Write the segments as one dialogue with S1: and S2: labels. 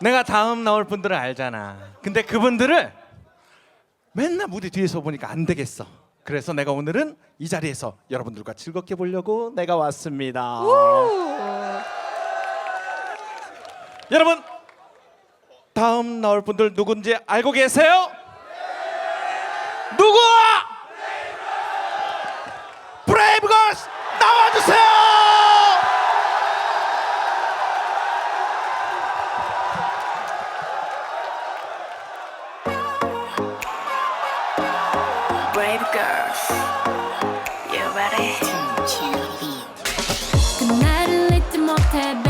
S1: 내가 다음 나올 분들을 알잖아. 근데 그분들을 맨날 무대 뒤에서 보니까 안 되겠어. 그래서 내가 오늘은 이 자리에서 여러분들과 즐겁게 보려고 내가 왔습니다. 여러분 다음 나올 분들 누군지 알고 계세요? 누구?
S2: girls. You ready?
S3: Good night, little motel.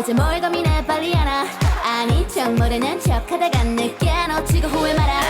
S3: 이제 뭘 고민해 빨리 알아. 아니 척 모르는 척하다가 늦게 놓치고 후회 말아